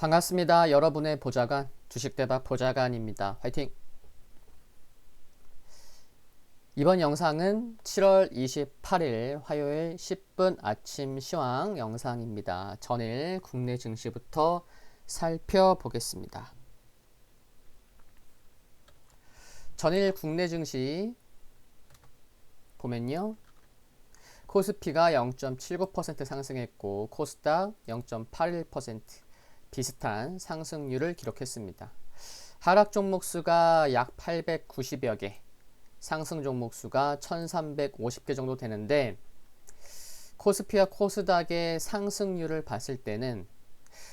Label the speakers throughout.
Speaker 1: 반갑습니다. 여러분의 보좌관 주식대박 보좌관입니다. 화이팅! 이번 영상은 7월 28일 화요일 10분 아침 시황 영상입니다. 전일 국내 증시부터 살펴보겠습니다. 전일 국내 증시 보면요. 코스피가 0.79% 상승했고 코스닥 0.81% 비슷한 상승률을 기록했습니다. 하락 종목 수가 약 890여 개, 상승 종목 수가 1350개 정도 되는데 코스피와 코스닥의 상승률을 봤을 때는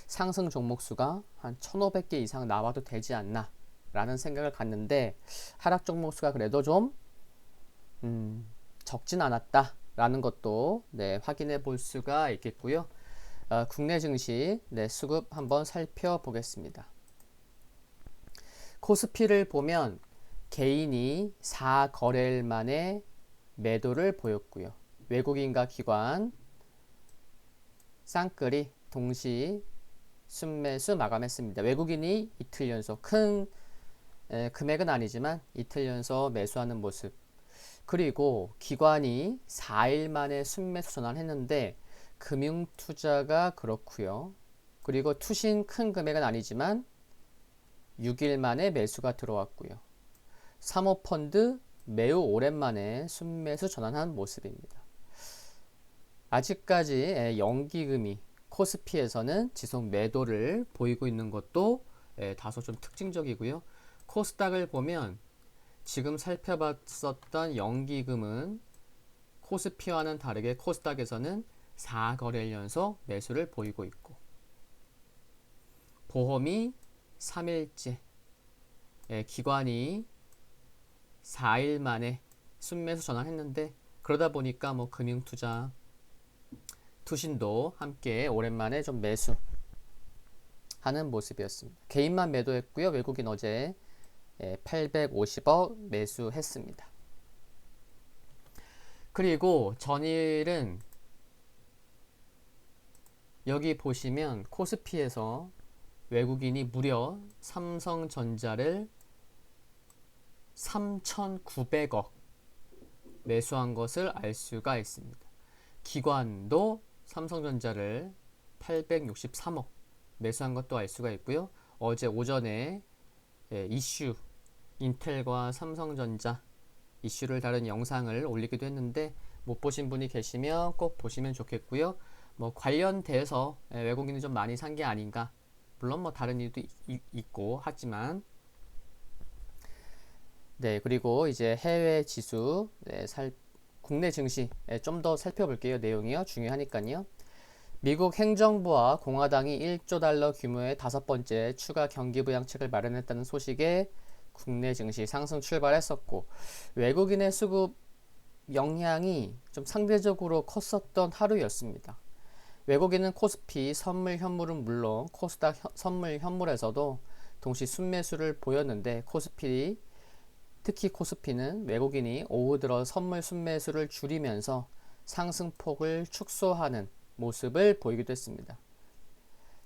Speaker 1: 상승 종목 수가 한 1500개 이상 나와도 되지 않나 라는 생각을 갖는데 하락 종목 수가 그래도 좀 음, 적진 않았다 라는 것도 네, 확인해 볼 수가 있겠고요. 어, 국내 증시 네, 수급 한번 살펴보겠습니다. 코스피를 보면 개인이 4거래일 만에 매도를 보였고요. 외국인과 기관 쌍끌이 동시 순매수 마감했습니다. 외국인이 이틀 연속 큰 에, 금액은 아니지만 이틀 연속 매수하는 모습 그리고 기관이 4일 만에 순매수 전환했는데 금융 투자가 그렇고요. 그리고 투신 큰 금액은 아니지만 6일 만에 매수가 들어왔고요. 사모펀드 매우 오랜만에 순매수 전환한 모습입니다. 아직까지 연기금이 코스피에서는 지속 매도를 보이고 있는 것도 다소 좀 특징적이고요. 코스닥을 보면 지금 살펴봤었던 연기금은 코스피와는 다르게 코스닥에서는 4거래일 연속 매수를 보이고 있고 보험이 3일째 예, 기관이 4일 만에 순매수 전환했는데 그러다 보니까 뭐 금융투자 투신도 함께 오랜만에 좀 매수 하는 모습이었습니다. 개인만 매도했고요. 외국인 어제 850억 예, 매수했습니다. 그리고 전일은 여기 보시면 코스피에서 외국인이 무려 삼성전자를 3,900억 매수한 것을 알 수가 있습니다. 기관도 삼성전자를 863억 매수한 것도 알 수가 있고요. 어제 오전에 예, 이슈 인텔과 삼성전자 이슈를 다룬 영상을 올리기도 했는데 못 보신 분이 계시면 꼭 보시면 좋겠고요. 뭐 관련돼서 예, 외국인이 좀 많이 산 게 아닌가. 물론 뭐 다른 이유도 이, 있고 하지만 네 그리고 이제 해외 지수 네, 살 국내 증시 네, 좀더 살펴볼게요 내용이요 중요하니까요. 미국 행정부와 공화당이 1조 달러 규모의 다섯 번째 추가 경기 부양책을 마련했다는 소식에 국내 증시 상승 출발했었고 외국인의 수급 영향이 좀 상대적으로 컸었던 하루였습니다. 외국인은 코스피 선물 현물은 물론 코스닥 선물 현물에서도 동시 순매수를 보였는데 코스피 특히 코스피는 외국인이 오후 들어 선물 순매수를 줄이면서 상승폭을 축소하는 모습을 보이기도 했습니다.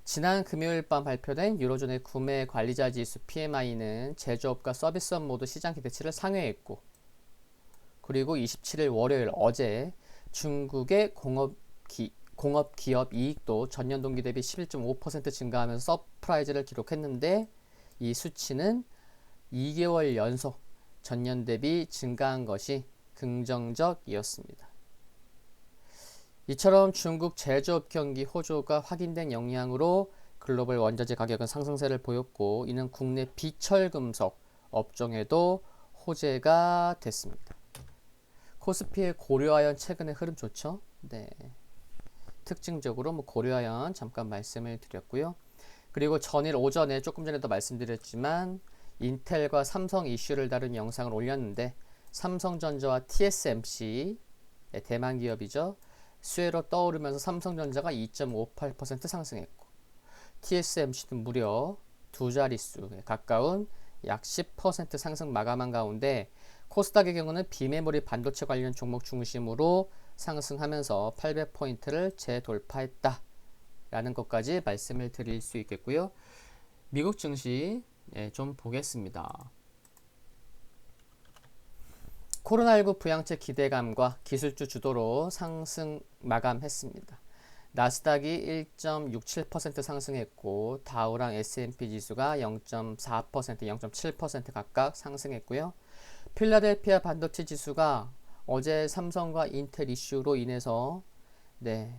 Speaker 1: 지난 금요일 밤 발표된 유로존의 구매 관리자 지수 PMI는 제조업과 서비스업 모두 시장 기대치를 상회했고 그리고 27일 월요일 어제 중국의 공업 기, 공업 기업 이익도 전년 동기 대비 11.5% 증가하면서 서프라이즈를 기록했는데 이 수치는 2개월 연속 전년 대비 증가한 것이 긍정적이었습니다. 이처럼 중국 제조업 경기 호조가 확인된 영향으로 글로벌 원자재 가격은 상승세를 보였고 이는 국내 비철금속 업종에도 호재가 됐습니다. 코스피의 고려아연 최근의 흐름 좋죠? 네. 특징적으로 뭐 고려아연 잠깐 말씀을 드렸고요. 그리고 전일 오전에 조금 전에도 말씀드렸지만 인텔과 삼성 이슈를 다룬 영상을 올렸는데 삼성전자와 TSMC 대만 기업이죠. 수혜로 떠오르면서 삼성전자가 2.58% 상승했고 TSMC는 무려 두 자릿수에 가까운 약 10% 상승 마감한 가운데 코스닥의 경우는 비메모리 반도체 관련 종목 중심으로 상승하면서 800포인트를 재돌파했다. 라는 것까지 말씀을 드릴 수 있겠고요. 미국 증시 예, 좀 보겠습니다. 코로나19 부양책 기대감과 기술주 주도로 상승 마감했습니다. 나스닥이 1.67% 상승했고 다우랑 S&P 지수가 0.4%, 0.7% 각각 상승했고요. 필라델피아 반도체 지수가 어제 삼성과 인텔 이슈로 인해서 네,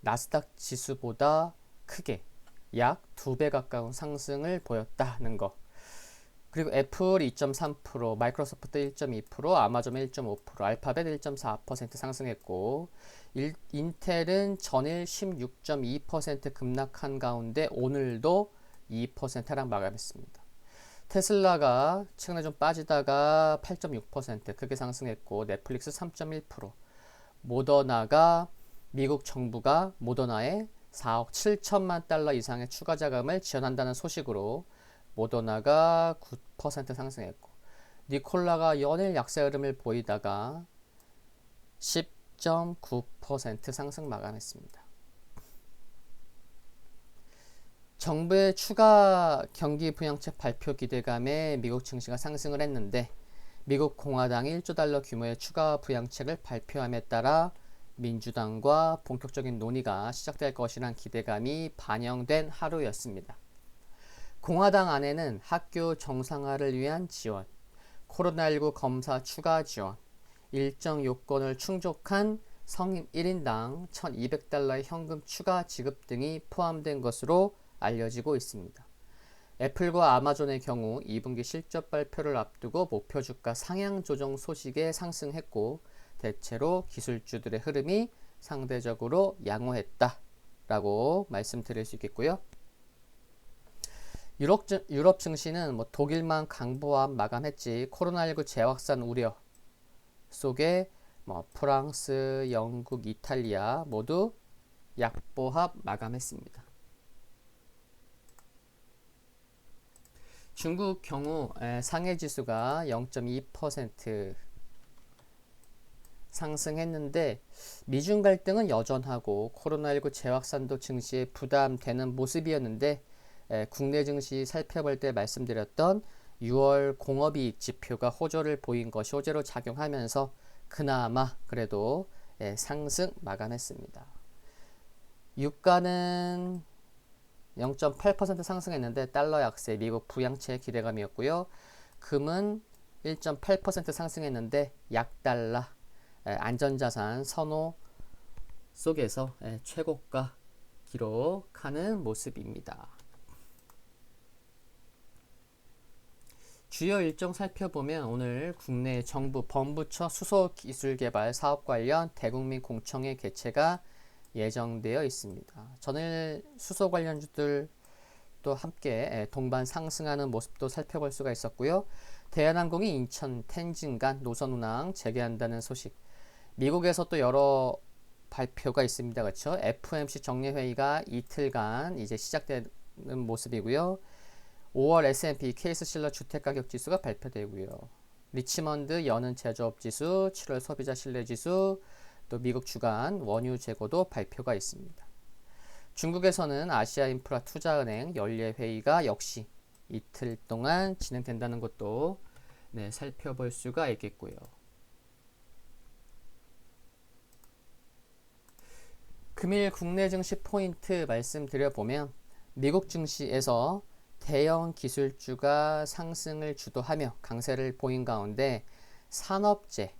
Speaker 1: 나스닥 지수보다 크게 약 두 배 가까운 상승을 보였다는 거. 그리고 애플 2.3%, 마이크로소프트 1.2%, 아마존 1.5%, 알파벳 1.4% 상승했고 일, 인텔은 전일 16.2% 급락한 가운데 오늘도 2% 하락 마감했습니다. 테슬라가 최근에 좀 빠지다가 8.6% 크게 상승했고 넷플릭스 3.1%, 모더나가 미국 정부가 모더나에 4억 7천만 달러 이상의 추가 자금을 지원한다는 소식으로 모더나가 9% 상승했고 니콜라가 연일 약세 흐름을 보이다가 10.9% 상승 마감했습니다. 정부의 추가 경기 부양책 발표 기대감에 미국 증시가 상승을 했는데 미국 공화당이 1조 달러 규모의 추가 부양책을 발표함에 따라 민주당과 본격적인 논의가 시작될 것이란 기대감이 반영된 하루였습니다. 공화당 안에는 학교 정상화를 위한 지원, 코로나19 검사 추가 지원, 일정 요건을 충족한 성인 1인당 1,200달러의 현금 추가 지급 등이 포함된 것으로 알려지고 있습니다. 애플과 아마존의 경우 2분기 실적 발표를 앞두고 목표 주가 상향 조정 소식에 상승했고 대체로 기술주들의 흐름이 상대적으로 양호했다라고 말씀드릴 수 있겠고요. 유럽, 유럽 증시는 뭐 독일만 강보합 마감했지 코로나19 재확산 우려 속에 뭐 프랑스, 영국, 이탈리아 모두 약보합 마감했습니다. 중국 경우 상해 지수가 0.2% 상승했는데 미중 갈등은 여전하고 코로나19 재확산도 증시에 부담되는 모습이었는데 국내 증시 살펴볼 때 말씀드렸던 6월 공업이익 지표가 호조를 보인 것이 호재로 작용하면서 그나마 그래도 상승 마감했습니다. 유가는 0.8% 상승했는데 달러 약세, 미국 부양체 기대감이었고요. 금은 1.8% 상승했는데 약달러 안전자산 선호 속에서 최고가 기록하는 모습입니다. 주요 일정 살펴보면 오늘 국내 정부 범부처 수소기술개발 사업 관련 대국민 공청회 개최가 예정되어 있습니다. 전일 수소 관련주들 또 함께 동반 상승하는 모습도 살펴볼 수가 있었고요. 대한항공이 인천 텐진 간 노선 운항 재개한다는 소식. 미국에서 또 여러 발표가 있습니다. 그렇죠? FMC 정례 회의가 이틀간 이제 시작되는 모습이고요. 5월 S&P 케이스 실러 주택 가격 지수가 발표되고요. 리치먼드 여는 제조업 지수, 7월 소비자 신뢰 지수, 또 미국 주간 원유 재고도 발표가 있습니다. 중국에서는 아시아 인프라 투자은행 연례 회의가 역시 이틀 동안 진행된다는 것도 네, 살펴볼 수가 있겠고요. 금일 국내 증시 포인트 말씀드려보면 미국 증시에서 대형 기술주가 상승을 주도하며 강세를 보인 가운데 산업재,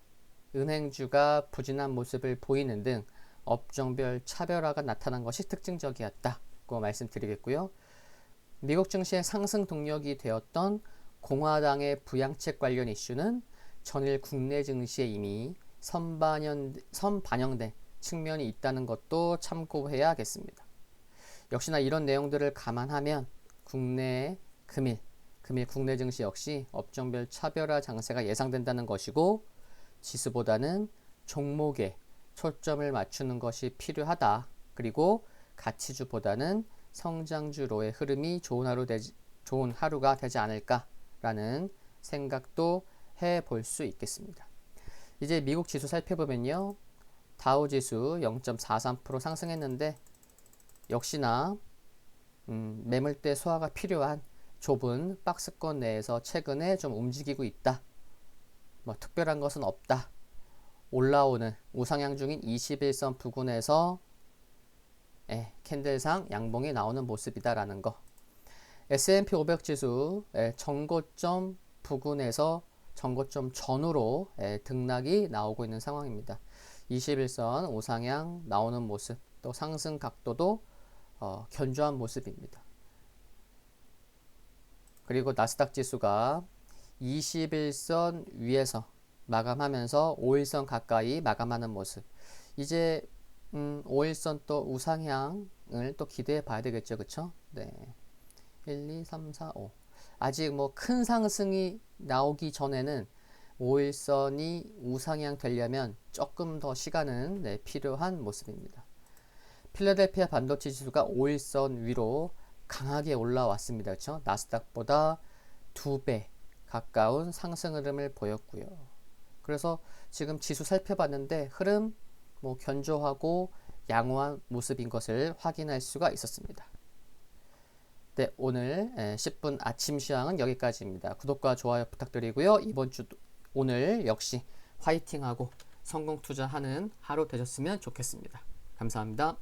Speaker 1: 은행주가 부진한 모습을 보이는 등 업종별 차별화가 나타난 것이 특징적이었다고 말씀드리겠고요. 미국 증시의 상승 동력이 되었던 공화당의 부양책 관련 이슈는 전일 국내 증시에 이미 선반영, 선반영된 측면이 있다는 것도 참고해야겠습니다. 역시나 이런 내용들을 감안하면 국내 금일, 금일 국내 증시 역시 업종별 차별화 장세가 예상된다는 것이고 지수보다는 종목에 초점을 맞추는 것이 필요하다. 그리고 가치주보다는 성장주로의 흐름이 좋은 하루 되지, 좋은 하루가 되지 않을까라는 생각도 해 볼 수 있겠습니다. 이제 미국 지수 살펴보면요. 다우 지수 0.43% 상승했는데 역시나 음, 매물대 소화가 필요한 좁은 박스권 내에서 최근에 좀 움직이고 있다. 뭐 특별한 것은 없다. 올라오는 우상향 중인 21선 부근에서 예, 캔들상 양봉이 나오는 모습이다라는 거. S&P 500 지수 예, 정고점 부근에서 정고점 전후로 예, 등락이 나오고 있는 상황입니다. 21선 우상향 나오는 모습, 또 상승 각도도 어, 견조한 모습입니다. 그리고 나스닥 지수가 21선 위에서 마감하면서 5일선 가까이 마감하는 모습. 이제 음, 5일선 또 우상향을 또 기대해 봐야 되겠죠. 그쵸? 네. 1, 2, 3, 4, 5. 아직 뭐 큰 상승이 나오기 전에는 5일선이 우상향 되려면 조금 더 시간은 네, 필요한 모습입니다. 필라델피아 반도체 지수가 5일선 위로 강하게 올라왔습니다. 그렇죠? 나스닥보다 두배 가까운 상승 흐름을 보였고요. 그래서 지금 지수 살펴봤는데 흐름 뭐 견조하고 양호한 모습인 것을 확인할 수가 있었습니다. 네, 오늘 10분 아침 시황은 여기까지입니다. 구독과 좋아요 부탁드리고요. 이번 주 오늘 역시 화이팅하고 성공 투자하는 하루 되셨으면 좋겠습니다. 감사합니다.